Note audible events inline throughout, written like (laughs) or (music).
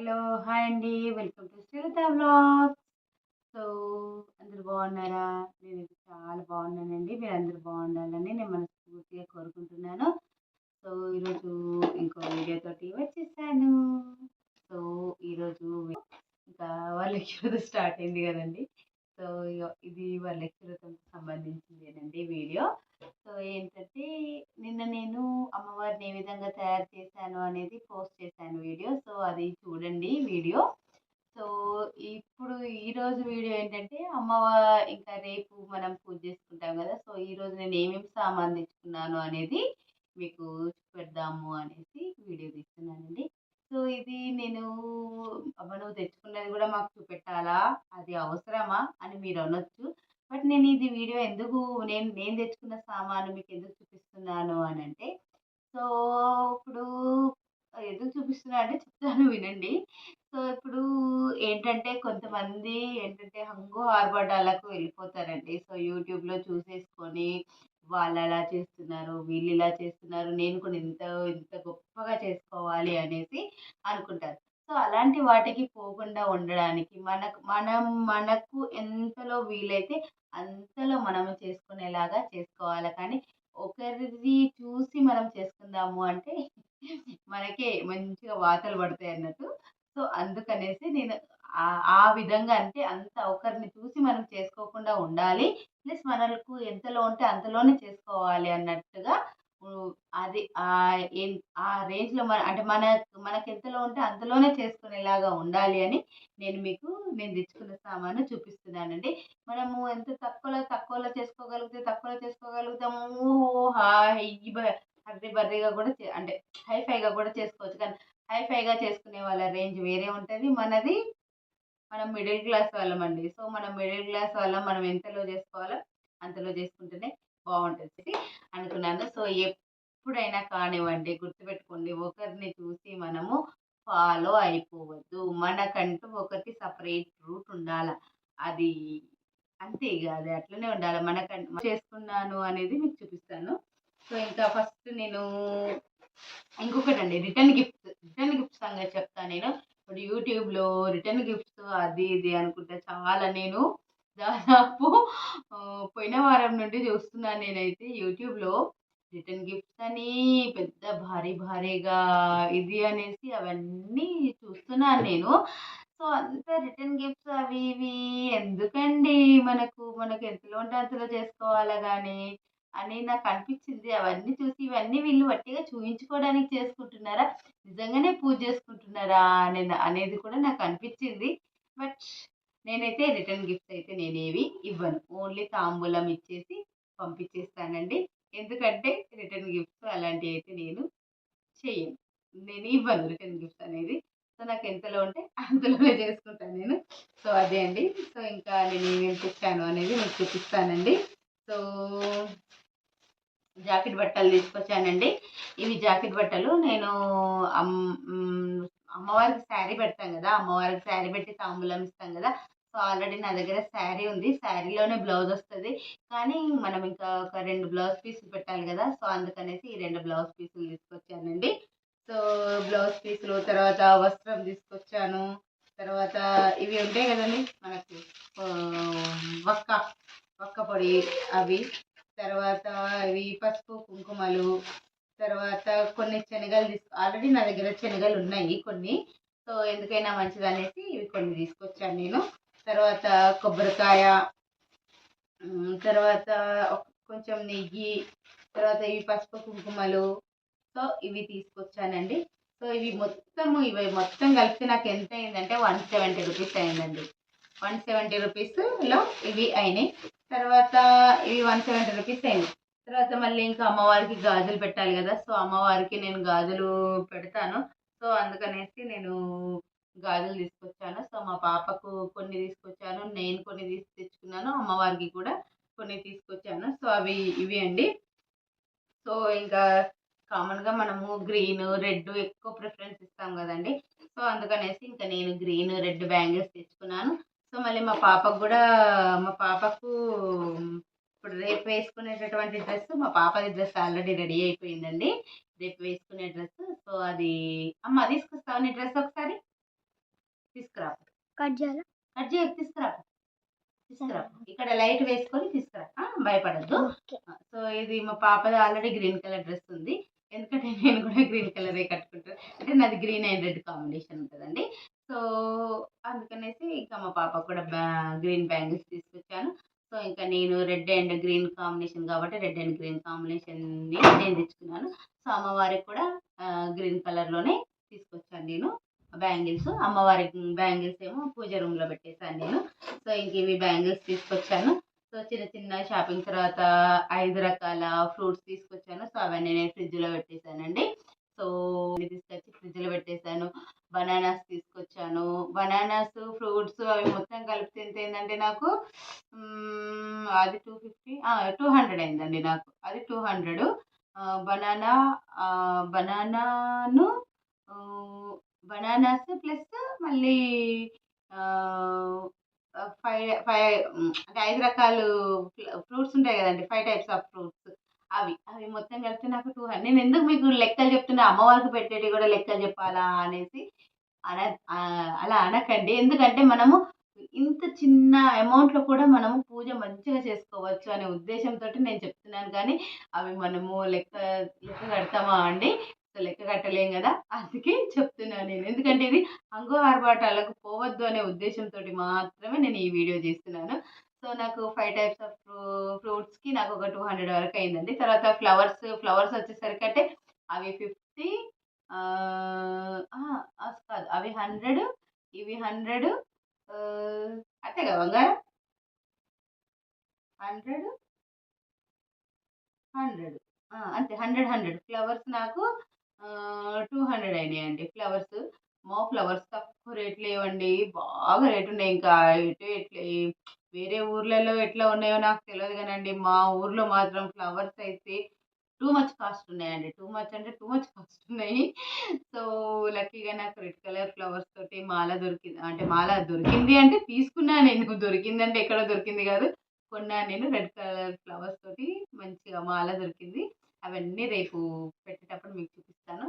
Hello hi అండి. Welcome to Srilatha blog so అందరు బాగున్నారా? నేను చాలా బాగున్నానండి. మీరు అందరు బాగుండాలని నేను మనస్ఫూర్తిగా కోరుకుంటున్నాను. సో ఈరోజు ఇంకో వీడియోతోటి వచ్చేసాను. సో ఈరోజు ఇంకా వాళ్ళ (laughs) లెక్చర్ స్టార్ట్ అయింది కదండి. సో ఇది వాళ్ళ సంబంధించిందేనండి వీడియో. సో ఏంటంటే నిన్న నేను అమ్మవారిని ఏ విధంగా తయారు చేశాను అనేది పోస్ట్ చేశాను వీడియో. సో అది చూడండి వీడియో. సో ఇప్పుడు ఈరోజు వీడియో ఏంటంటే అమ్మవారి ఇంకా రేపు మనం పూజ చేసుకుంటాం కదా. సో ఈరోజు నేను ఏమేమి సామాన్ తెచ్చుకున్నాను అనేది మీకు పెడదాము అనేసి వీడియో తీస్తున్నానండి. సో ఇది నేను అమ్మ నువ్వు తెచ్చుకున్నది కూడా మాకు చూపెట్టాలా? అది అవసరమా? అని మీరు అనొచ్చు. బట్ నేను ఇది వీడియో ఎందుకు నేను నేను తెచ్చుకున్న సామాను మీకు ఎందుకు చూపిస్తున్నాను అని అంటే సో ఇప్పుడు ఎందుకు చూపిస్తున్నా అంటే చెప్తాను వినండి. సో ఇప్పుడు ఏంటంటే కొంతమంది ఏంటంటే హంగు ఆర్భటాలకు వెళ్ళిపోతారండి. సో యూట్యూబ్లో చూసేసుకొని వాళ్ళు అలా చేస్తున్నారు వీళ్ళు ఇలా చేస్తున్నారు నేను కూడా ఇంత ఇంత గొప్పగా చేసుకోవాలి అనేసి అనుకుంటారు. సో అలాంటి వాటికి పోకుండా ఉండడానికి మనకు మనం మనకు ఎంతలో వీలైతే అంతలో మనం చేసుకునేలాగా చేసుకోవాలి. కానీ ఒకరిది చూసి మనం చేసుకుందాము అంటే మనకే మంచిగా వాతలు పడతాయి అన్నట్టు. సో అందుకనేసి నేను ఆ విధంగా అంటే అంత ఒకరిని చూసి మనం చేసుకోకుండా ఉండాలి. ప్లస్ మనకు ఎంతలో ఉంటే అంతలోనే చేసుకోవాలి అన్నట్టుగా అది ఆ రేంజ్లో మన అంటే మన మనకి ఎంతలో ఉంటే అంతలోనే చేసుకునేలాగా ఉండాలి అని నేను మీకు నేను తెచ్చుకున్న సామాను చూపిస్తున్నానండి. మనము ఎంత తక్కువలో తక్కువలో చేసుకోగలిగితే తక్కువలో చేసుకోగలుగుతాము. హై హర్రి బర్రీగా కూడా అంటే హైఫైగా కూడా చేసుకోవచ్చు. కానీ హైఫైగా చేసుకునే వాళ్ళ రేంజ్ వేరే ఉంటుంది. మనది మనం మిడిల్ క్లాస్ వాళ్ళమండి. సో మనం మిడిల్ క్లాస్ వాళ్ళం మనం ఎంతలో చేసుకోవాలో అంతలో చేసుకుంటేనే బాగుంటుంది అనుకున్నాను. సో ఎప్పుడైనా కానివ్వండి గుర్తుపెట్టుకోండి ఒకరిని చూసి మనము ఫాలో అయిపోవద్దు. మనకంటూ ఒకటి సపరేట్ రూట్ ఉండాలి? అది అంతే ఇక అది అట్లనే ఉండాలి? మనకంటూ చేసుకున్నాను అనేది మీకు చూపిస్తాను. సో ఇంకా ఫస్ట్ నేను ఇంకొకటి అండి రిటర్న్ గిఫ్ట్ రిటర్న్ గిఫ్ట్ సంగతి చెప్తాను నేను. ఇప్పుడు యూట్యూబ్లో రిటర్న్ గిఫ్ట్స్ అది ఇది అనుకుంటే చాలా నేను దాదాపు పోయిన వారం నుండి చూస్తున్నాను నేనైతే యూట్యూబ్లో రిటర్న్ గిఫ్ట్స్ అని పెద్ద భారీ భారీగా ఇది అనేసి అవన్నీ చూస్తున్నాను నేను. సో అంత రిటర్న్ గిఫ్ట్స్ అవి ఇవి ఎందుకండి మనకు మనకు ఎంతలో ఉంటే అంతలో చేసుకోవాలా కానీ అని నాకు అనిపించింది. అవన్నీ చూసి ఇవన్నీ వీళ్ళు వట్టిగా చూపించుకోవడానికి చేసుకుంటున్నారా? నిజంగానే పూజ చేసుకుంటున్నారా అనే అనేది కూడా నాకు అనిపించింది. బట్ నేనైతే రిటర్న్ గిఫ్ట్స్ అయితే నేనేవి ఇవ్వను. ఓన్లీ తాంబూలం ఇచ్చేసి పంపించేస్తానండి. ఎందుకంటే రిటర్న్ గిఫ్ట్స్ అలాంటివి అయితే నేను చేయను నేను ఇవ్వను రిటర్న్ గిఫ్ట్స్ అనేది. సో నాకు ఎంతలో ఉంటే అంతలోనే చేసుకుంటాను నేను. సో అదే అండి. సో ఇంకా నేను ఏమేమి తెచ్చాను అనేది మీకు చూపిస్తానండి. సో జాకెట్ బట్టలు తీసుకొచ్చానండి. ఇవి జాకెట్ బట్టలు నేను అమ్మవారికి శారీ పెడతాం కదా అమ్మవారికి శారీ పెట్టి తాంబూలం ఇస్తాం కదా. సో ఆల్రెడీ నా దగ్గర శారీ ఉంది. శారీలోనే బ్లౌజ్ వస్తుంది. కానీ మనం ఇంకా ఒక రెండు బ్లౌజ్ పీసులు పెట్టాలి కదా సో అందుకనేసి ఈ రెండు బ్లౌజ్ పీసులు తీసుకొచ్చానండి. సో బ్లౌజ్ పీసులు తర్వాత వస్త్రం తీసుకొచ్చాను. తర్వాత ఇవి ఉంటాయి కదండి మనకు వక్క వక్క పొడి అవి. తర్వాత ఇవి పసుపు కుంకుమలు తర్వాత కొన్ని శనగలు తీసుకు ఆల్రెడీ నా దగ్గర శనగలు ఉన్నాయి కొన్ని. సో ఎందుకైనా మంచిది అనేసి ఇవి కొన్ని తీసుకొచ్చాను నేను. తర్వాత కొబ్బరికాయ తర్వాత కొంచెం నెయ్యి తర్వాత ఇవి పసుపు కుంకుమలు. సో ఇవి తీసుకొచ్చానండి. సో ఇవి మొత్తము ఇవి మొత్తం కలిపి నాకు ఎంత అయిందంటే వన్ సెవెంటీ రూపీస్ అయిందండి. వన్ సెవెంటీ రూపీస్లో ఇవి అయినాయి. తర్వాత ఇవి వన్ సెవెంటీ రూపీస్ అయింది తర్వాత మళ్ళీ ఇంకా అమ్మవారికి గాజులు పెట్టాలి కదా సో అమ్మవారికి నేను గాజులు పెడతాను. సో అందుకనేసి నేను గాజులు తీసుకొచ్చాను. సో మా పాపకు కొన్ని తీసుకొచ్చాను నేను కొన్ని తీసి తెచ్చుకున్నాను అమ్మవారికి కూడా కొన్ని తీసుకొచ్చాను. సో అవి ఇవి అండి. సో ఇంకా కామన్గా మనము గ్రీన్ రెడ్ ఎక్కువ ప్రిఫరెన్స్ ఇస్తాం కదండి. సో అందుకనేసి ఇంకా నేను గ్రీన్ రెడ్ బ్యాంగిల్స్ తెచ్చుకున్నాను. సో మళ్ళీ మా పాపకు కూడా మా పాపకు ఇప్పుడు రేపు వేసుకునేటటువంటి డ్రెస్ మా పాపది డ్రెస్ ఆల్రెడీ రెడీ అయిపోయిందండి. రేపు వేసుకునే డ్రెస్ సో అది అమ్మ తీసుకొస్తావు నీ డ్రెస్ ఒకసారి? కట్ చేయాలా? కట్ చేయ తీసుకురా. తీసుకురా. ఇక్కడ లైట్ వేసుకొని తీసుకురా. భయపడద్దు. సో ఇది మా పాపది ఆల్రెడీ గ్రీన్ కలర్ డ్రెస్ ఉంది. ఎందుకంటే నేను కూడా గ్రీన్ కలరే కట్టుకుంటాను అంటే నాది గ్రీన్ అండ్ రెడ్ కాంబినేషన్ ఉంటుందండి. సో అందుకనేసి ఇంకా మా పాప కూడా గ్రీన్ బ్యాంగిల్స్ తీసుకొచ్చాను. సో ఇంకా నేను రెడ్ అండ్ గ్రీన్ కాంబినేషన్ కాబట్టి రెడ్ అండ్ గ్రీన్ కాంబినేషన్ని నేను తెచ్చుకున్నాను సో అమ్మవారికి కూడా గ్రీన్ కలర్లోనే తీసుకొచ్చాను నేను బ్యాంగిల్స్. అమ్మవారి బ్యాంగిల్స్ ఏమో పూజ రూమ్లో పెట్టేశాను నేను. సో ఇంక ఇవి బ్యాంగిల్స్ తీసుకొచ్చాను. సో చిన్న చిన్న షాపింగ్ తర్వాత ఐదు రకాల ఫ్రూట్స్ తీసుకొచ్చాను. సో అవన్నీ నేను ఫ్రిడ్జ్లో పెట్టేశానండి. సో ఇవి తీసుకొచ్చి ఫ్రిడ్జ్లో పెట్టేశాను బనానాస్ తీసుకొచ్చాను. బనానాస్ ఫ్రూట్స్ అవి మొత్తం కలిపి ఎంత ఏంటంటే నాకు అది టూ ఫిఫ్టీ టూ హండ్రెడ్ అయిందండి నాకు. అది టూ హండ్రెడ్. బనానా బనానాను బనానాస్ ప్లస్ మళ్ళీ ఫైవ్ ఫైవ్ అంటే ఐదు రకాలు ఫ్రూట్స్ ఉంటాయి కదండి ఫైవ్ టైప్స్ ఆఫ్ ఫ్రూట్స్. అవి అవి మొత్తం కలిపి నాకు టూ హండ్రెడ్ నేను ఎందుకు మీకు లెక్కలు చెప్తున్నా? అమ్మవారికి పెట్టేటి కూడా లెక్కలు చెప్పాలా అనేసి అన అలా అనకండి. ఎందుకంటే మనము ఇంత చిన్న అమౌంట్లో కూడా మనము పూజ మంచిగా చేసుకోవచ్చు అనే ఉద్దేశంతో నేను చెప్తున్నాను. కానీ అవి మనము లెక్క లెక్క కడతామా అండి? సో లెక్క కట్టలేం కదా? అందుకే చెప్తున్నాను నేను. ఎందుకంటే ఇది అంగు ఆర్భాటాలకు పోవద్దు అనే ఉద్దేశంతో మాత్రమే నేను ఈ వీడియో చేస్తున్నాను. సో నాకు ఫైవ్ టైప్స్ ఆఫ్ ఫ్రూట్స్కి నాకు ఒక టూ హండ్రెడ్ వరకు అయిందండి. తర్వాత ఫ్లవర్స్ ఫ్లవర్స్ వచ్చేసరికి అంటే అవి ఫిఫ్టీ కాదు. అవి హండ్రెడ్ ఇవి హండ్రెడ్ అంతే కదా బంగారం? హండ్రెడ్ హండ్రెడ్ అంతే. హండ్రెడ్ హండ్రెడ్ ఫ్లవర్స్ నాకు టూ హండ్రెడ్ అయినాయండి. ఫ్లవర్స్ మా ఫ్లవర్స్ రేట్లు లేవండి. బాగా రేటు ఉన్నాయి ఇంకా ఎటు ఎట్లా వేరే ఊర్లలో ఎట్లా ఉన్నాయో నాకు తెలియదు కానండి. మా ఊర్లో మాత్రం ఫ్లవర్స్ అయితే టూ మచ్ కాస్ట్ ఉన్నాయండి. టూ మచ్ అంటే టూ మచ్ కాస్ట్ ఉన్నాయి. సో లక్కీగా నాకు రెడ్ కలర్ ఫ్లవర్స్ తోటి మాల దొరికింది. అంటే మాల దొరికింది అంటే తీసుకున్నా నేను. దొరికింది అంటే ఎక్కడ దొరికింది కాదు. కొన్నాను నేను రెడ్ కలర్ ఫ్లవర్స్ తోటి మంచిగా మాల దొరికింది. అవన్నీ రేపు పెట్టేటప్పుడు మీకు చూపిస్తాను.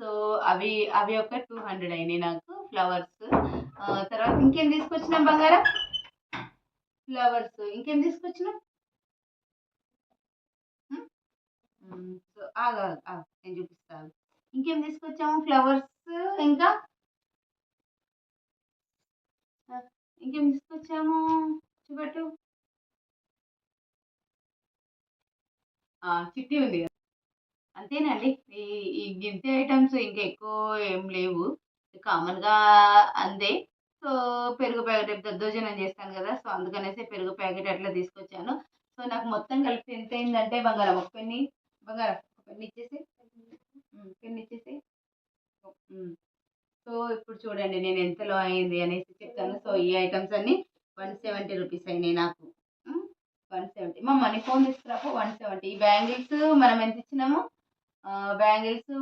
సో అవి అవి ఒక టూ హండ్రెడ్ అయినాయి నాకు. ఫ్లవర్స్. తర్వాత ఇంకేం తీసుకొచ్చినాం బంగారం? ఫ్లవర్స్. ఇంకేం తీసుకొచ్చినాం? సో ఆగా నేను చూపిస్తాను ఇంకేం తీసుకొచ్చాము? ఫ్లవర్స్ ఇంకా? ఇంకేం తీసుకొచ్చాము? చూపెట్టు. చిట్టి ఉంది కదా. అంతేనండి ఈ ఈ గింతే ఐటమ్స్ ఇంకా ఎక్కువ ఏం లేవు. కామన్గా అందే. సో పెరుగు ప్యాకెట్ రేపు దద్దోజనం చేస్తాను కదా సో అందుకనేసి పెరుగు ప్యాకెట్ అట్లా తీసుకొచ్చాను. సో నాకు మొత్తం కలిపి ఎంత అయిందంటే బంగారం ఒక పెన్ని బంగారం ఒక పెన్ని ఇచ్చేసి ఉమ్, పెన్ని ఇచ్చేసి సో ఇప్పుడు చూడండి నేను ఎంతలో అయింది అనేసి చెప్తాను. సో ఈ ఐటమ్స్ అన్ని వన్ సెవెంటీ రూపీస్ అయినాయి నాకు. One seventy. మా మనీ ఫోన్ తీసుకురాపు వన్ సెవెంటీ. ఈ బ్యాంగిల్స్ మనం ఎంత ఇచ్చినాము? Bangles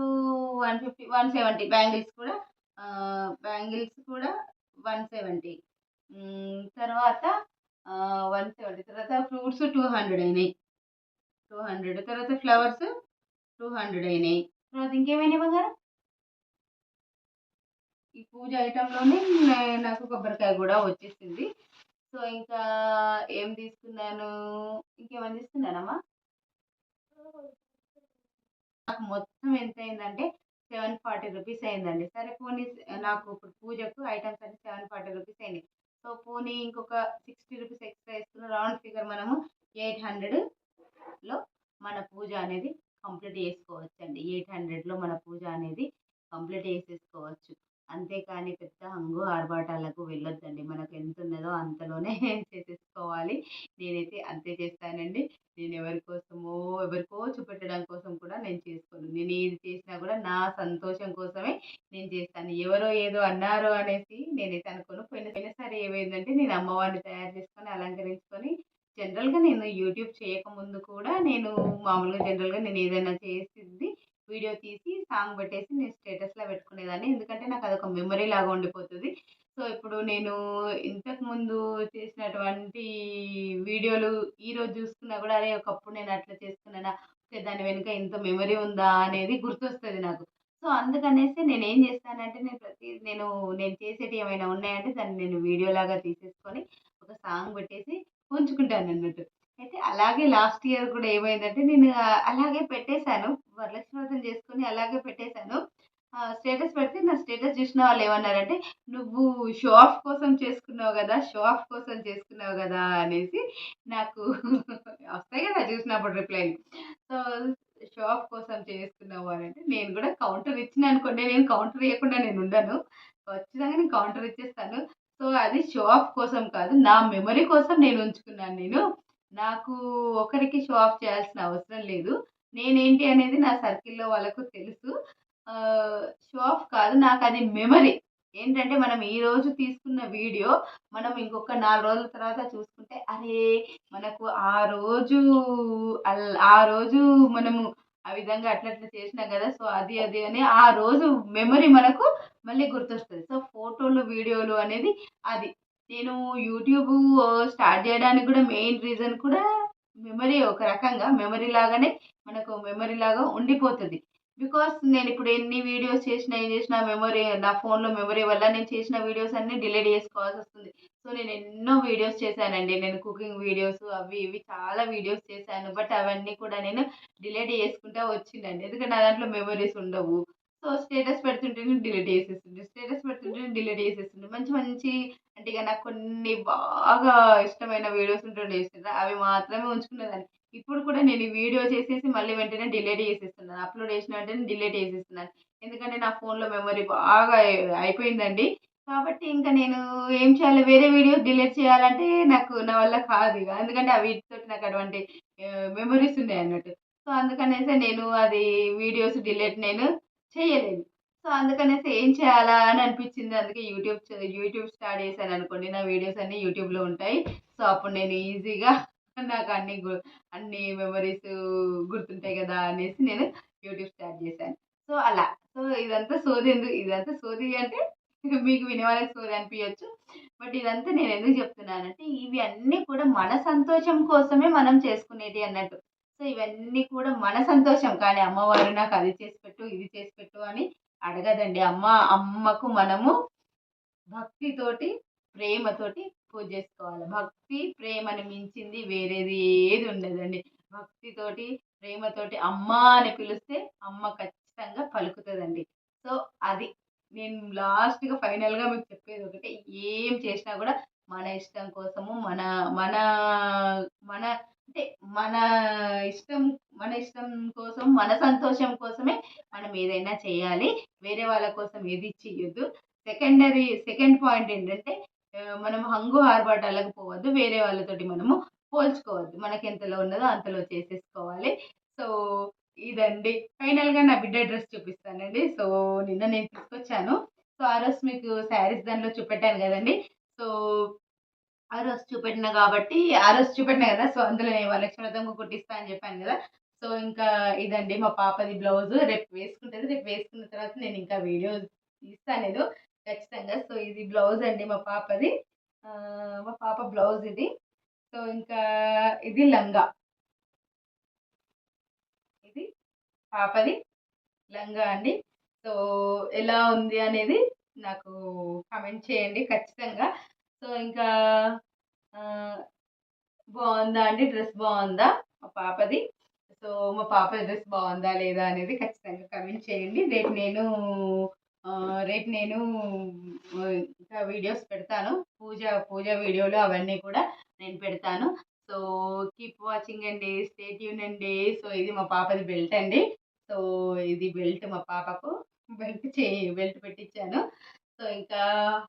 one fifty one seventy bangles కూడా బ్యాంగిల్స్ కూడా వన్ సెవెంటీ. తర్వాత వన్ సెవెంటీ. తర్వాత ఫ్రూట్స్ టూ హండ్రెడ్ అయినాయి. Two hundred. తర్వాత ఫ్లవర్స్ టూ హండ్రెడ్ అయినాయి. తర్వాత ఇంకేమైనాయి బంగారం ఈ పూజ ఐటెంలోనే నాకు కొబ్బరికాయ కూడా వచ్చేసింది. సో ఇంకా ఏం తీసుకున్నాను? ఇంకేమైనా తీసుకున్నానమ్మా? నాకు మొత్తం ఎంత అయిందంటే సెవెన్ ఫార్టీ రూపీస్ అయిందండి. సరే పోనీ నాకు ఇప్పుడు పూజకు ఐటమ్స్ అన్ని సెవెన్ ఫార్టీ రూపీస్ అయింది సో పోనీ ఇంకొక సిక్స్టీ రూపీస్ ఎక్స్ట్రా వేసుకున్న రౌండ్ ఫిగర్ మనము ఎయిట్ హండ్రెడ్లో మన పూజ అనేది కంప్లీట్ చేసుకోవచ్చు అండి ఎయిట్ హండ్రెడ్లో మన పూజ అనేది కంప్లీట్ చేసేసుకోవచ్చు. అంతేకాని పెద్ద హంగు ఆర్భాటాలకు వెళ్ళొద్దండి. మనకు ఎంత ఉన్నదో అంతలోనే (laughs) చేసేసుకోవాలి. నేనైతే అంతే చేస్తానండి. నేను ఎవరి కోసమో ఎవరికో చూపెట్టడం కోసం నేను చేసుకోను. నేను ఏది చేసినా కూడా నా సంతోషం కోసమే నేను చేస్తాను. ఎవరో ఏదో అన్నారు అనేసి నేనైతే అనుకోను. పోయిన పోయినసారి ఏమైందంటే నేను అమ్మవారిని తయారు చేసుకొని అలంకరించుకొని జనరల్గా నేను యూట్యూబ్ చేయకముందు కూడా నేను మామూలుగా జనరల్గా నేను ఏదైనా చేసింది వీడియో తీసి సాంగ్ పెట్టేసి నేను స్టేటస్లో పెట్టుకునేదాన్ని. ఎందుకంటే నాకు అదొక మెమరీ లాగా ఉండిపోతుంది. సో ఇప్పుడు నేను ఇంతకుముందు చేసినటువంటి వీడియోలు ఈరోజు చూసుకున్నా కూడా అరే ఒకప్పుడు నేను అట్లా చేసుకున్నానా? దాని వెనుక ఇంత మెమరీ ఉందా అనేది గుర్తొస్తుంది నాకు. సో అందుకనేసి నేను ఏం చేస్తానంటే నేను ప్రతి నేను నేను చేసేది ఏమైనా ఉన్నాయంటే దాన్ని నేను వీడియో లాగా తీసేసుకొని ఒక సాంగ్ పెట్టేసి ఉంచుకుంటాను అన్నట్టు. అయితే అలాగే లాస్ట్ ఇయర్ కూడా ఏమైందంటే నేను అలాగే పెట్టేశాను. వరలక్ష్మి వ్రతం చేసుకొని అలాగే పెట్టేశాను. స్టేటస్ పెడితే నా స్టేటస్ చూసిన వాళ్ళు ఏమన్నారంటే నువ్వు షో ఆఫ్ కోసం చేసుకున్నావు కదా షో ఆఫ్ కోసం చేసుకున్నావు కదా అనేసి నాకు (laughs) వస్తాయి కదా చూసినప్పుడు రిప్లై సో షో ఆఫ్ కోసం చేసుకున్నావు అని అంటే నేను కూడా కౌంటర్ ఇచ్చిన అనుకోండి నేను కౌంటర్ ఇవ్వకుండా నేను ఉండను. ఖచ్చితంగా నేను కౌంటర్ ఇచ్చేస్తాను. సో అది షో ఆఫ్ కోసం కాదు నా మెమరీ కోసం నేను ఉంచుకున్నాను నేను. నాకు ఒకరికి షో ఆఫ్ చేయాల్సిన అవసరం లేదు. నేనేంటి అనేది నా సర్కిల్లో వాళ్ళకు తెలుసు. షో ఆఫ్ కాదు నాకు అది మెమరీ ఏంటంటే మనం ఈ రోజు తీసుకున్న వీడియో మనం ఇంకొక నాలుగు రోజుల తర్వాత చూసుకుంటే అరే మనకు ఆ రోజు అల్ ఆ రోజు మనము ఆ విధంగా అట్లా అట్లా చేసినాం కదా సో అది అది అని ఆ రోజు మెమరీ మనకు మళ్ళీ గుర్తొస్తుంది. సో ఫోటోలు వీడియోలు అనేది అది. నేను యూట్యూబ్ స్టార్ట్ చేయడానికి కూడా మెయిన్ రీజన్ కూడా మెమరీ ఒక రకంగా మెమరీ లాగానే మనకు మెమరీ లాగా ఉండిపోతుంది. బికాస్ నేను ఇప్పుడు ఎన్ని వీడియోస్ చేసినా ఏం చేసినా మెమరీ నా ఫోన్లో మెమరీ వల్ల నేను చేసిన వీడియోస్ అన్నీ డిలీట్ చేసుకోవాల్సి వస్తుంది. సో నేను ఎన్నో వీడియోస్ చేశానండి. నేను కుకింగ్ వీడియోస్ అవి ఇవి చాలా వీడియోస్ చేశాను. బట్ అవన్నీ కూడా నేను డిలీట్ చేసుకుంటా వచ్చిందండి. ఎందుకంటే నా దాంట్లో మెమరీస్ ఉండవు. సో స్టేటస్ పెడుతుంటే డిలీట్ చేసేస్తుండే స్టేటస్ పెడుతుంటే డిలీట్ చేసేస్తుండే మంచి మంచి అంటే ఇక నాకు కొన్ని బాగా ఇష్టమైన వీడియోస్ ఉంటుండే అవి మాత్రమే ఉంచుకునేదాన్ని. ఇప్పుడు కూడా నేను ఈ వీడియో చేసేసి మళ్ళీ వెంటనే డిలీట్ చేసేస్తున్నాను. అప్లోడ్ చేసిన వెంటనే డిలీట్ చేసేస్తున్నాను. ఎందుకంటే నా ఫోన్లో మెమరీ బాగా అయిపోయిందండి. కాబట్టి ఇంకా నేను ఏం చేయాలి? వేరే వీడియోస్ డిలీట్ చేయాలంటే నాకు నా వల్ల కాదు ఇక. ఎందుకంటే ఆ వీటితో నాకు అటువంటి మెమరీస్ ఉన్నాయి అన్నట్టు. సో అందుకనేసి నేను అది వీడియోస్ డిలీట్ నేను చేయలేదు. సో అందుకనేసి ఏం చేయాలా అని అనిపించింది. అందుకే యూట్యూబ్ యూట్యూబ్ స్టార్ట్ చేశాను అనుకోండి. నా వీడియోస్ అన్నీ యూట్యూబ్లో ఉంటాయి. సో అప్పుడు నేను ఈజీగా నాకు అన్ని అన్ని మెమరీస్ గుర్తుంటాయి కదా అనేసి నేను యూట్యూబ్ స్టార్ట్ చేశాను. సో అలా. సో ఇదంతా సోది ఎందుకు ఇదంతా సోది అంటే (laughs) మీకు వినే వాళ్ళకి సోది అనిపించవచ్చు బట్ ఇదంతా నేను ఎందుకు చెప్తున్నానంటే ఇవి అన్నీ కూడా మన సంతోషం కోసమే మనం చేసుకునేది అన్నట్టు. సో ఇవన్నీ కూడా మన సంతోషం. కానీ అమ్మవారు నాకు అది చేసి పెట్టు ఇది చేసి పెట్టు అని అడగదండి. అమ్మ అమ్మకు మనము భక్తితోటి ప్రేమతోటి పూజ చేసుకోవాలి. భక్తి ప్రేమని మించింది వేరేది ఏది ఉండదండి. భక్తితోటి ప్రేమతోటి అమ్మ అని పిలిస్తే అమ్మ ఖచ్చితంగా పలుకుతుందండి. సో అది నేను లాస్ట్గా ఫైనల్గా మీకు చెప్పేది ఒకటే. ఏం చేసినా కూడా మన ఇష్టం కోసము మన మన మన అంటే మన ఇష్టం మన ఇష్టం కోసం మన సంతోషం కోసమే మనం ఏదైనా చేయాలి. వేరే వాళ్ళ కోసం ఏది చెయ్యొద్దు సెకండరీ సెకండ్ పాయింట్ ఏంటంటే మనం హంగు ఆర్భాటాలకు పోవద్దు వేరే వాళ్ళతోటి మనము పోల్చుకోవద్దు. మనకి ఎంతలో ఉన్నదో అంతలో చేసేసుకోవాలి. సో ఇదండి. ఫైనల్గా నా బిడ్డ డ్రెస్ చూపిస్తానండి. సో నిన్న నేను తీసుకొచ్చాను. సో ఆ రోజు మీకు శారీస్ దానిలో చూపెట్టాను కదండి. సో ఆ రోజు చూపెట్టిన కాబట్టి ఆ రోజు చూపెట్టిన కదా. సో అందులో నేను లక్ష్మీ కుట్టిస్తా అని చెప్పాను కదా. సో ఇంకా ఇదండి మా పాపది బ్లౌజ్. రేపు వేసుకుంటుంది. రేపు వేసుకున్న తర్వాత నేను ఇంకా వీడియో తీస్తాను లేదు. ఖచ్చితంగా. సో ఇది బ్లౌజ్ అండి మా పాపది. మా పాప బ్లౌజ్ ఇది. సో ఇంకా ఇది లంగా. ఇది పాపది లంగా అండి. సో ఎలా ఉంది అనేది నాకు కమెంట్ చేయండి ఖచ్చితంగా. సో ఇంకా బాగుందా అండి? డ్రెస్ బాగుందా? మా పాపది. సో మా పాప డ్రెస్ బాగుందా లేదా అనేది ఖచ్చితంగా కమెంట్ చేయండి. రేపు నేను రేపు నేను ఇంకా వీడియోస్ పెడతాను. పూజ పూజ వీడియోలు అవన్నీ కూడా నేను పెడతాను. సో కీప్ వాచింగ్ అండి స్టే ట్యూన్ అండి. సో ఇది మా పాపది బెల్ట్ అండి. సో ఇది బెల్ట్ మా పాపకు. బెల్ట్ చే బెల్ట్ పెట్టించాను సో ఇంకా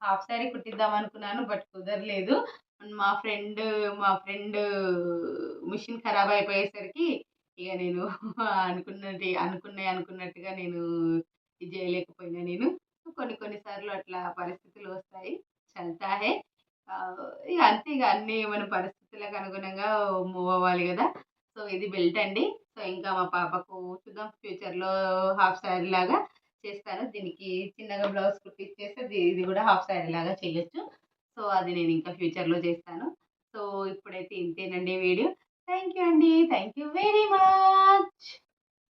హాఫ్ శారీ కుట్టిద్దాం అనుకున్నాను బట్ కుదరలేదు. మా ఫ్రెండ్ మా ఫ్రెండ్ మిషన్ ఖరాబ్ అయిపోయేసరికి ఇక నేను (laughs) అనుకున్నది అనుకున్నాయి అనుకున్నట్టుగా నేను ఇది చేయలేకపోయినా నేను. కొన్ని కొన్నిసార్లు అట్లా పరిస్థితులు వస్తాయి. చల్తాహే ఇక అంతే ఇక అన్ని మన పరిస్థితులకు అనుగుణంగా మూవ్ అవ్వాలి కదా. సో ఇది బెల్ట్ అండి. సో ఇంకా మా పాపకు చూద్దాం. ఫ్యూచర్లో హాఫ్ శారీ లాగా చేస్తాను. దీనికి చిన్నగా బ్లౌజ్ కుట్టిచ్చేస్తే ఇది ఇది కూడా హాఫ్ శారీ లాగా చేయొచ్చు. సో అది నేను ఇంకా ఫ్యూచర్లో చేస్తాను. సో ఇప్పుడైతే ఇంతేనండి వీడియో. థ్యాంక్ యూ అండి. Thank you very much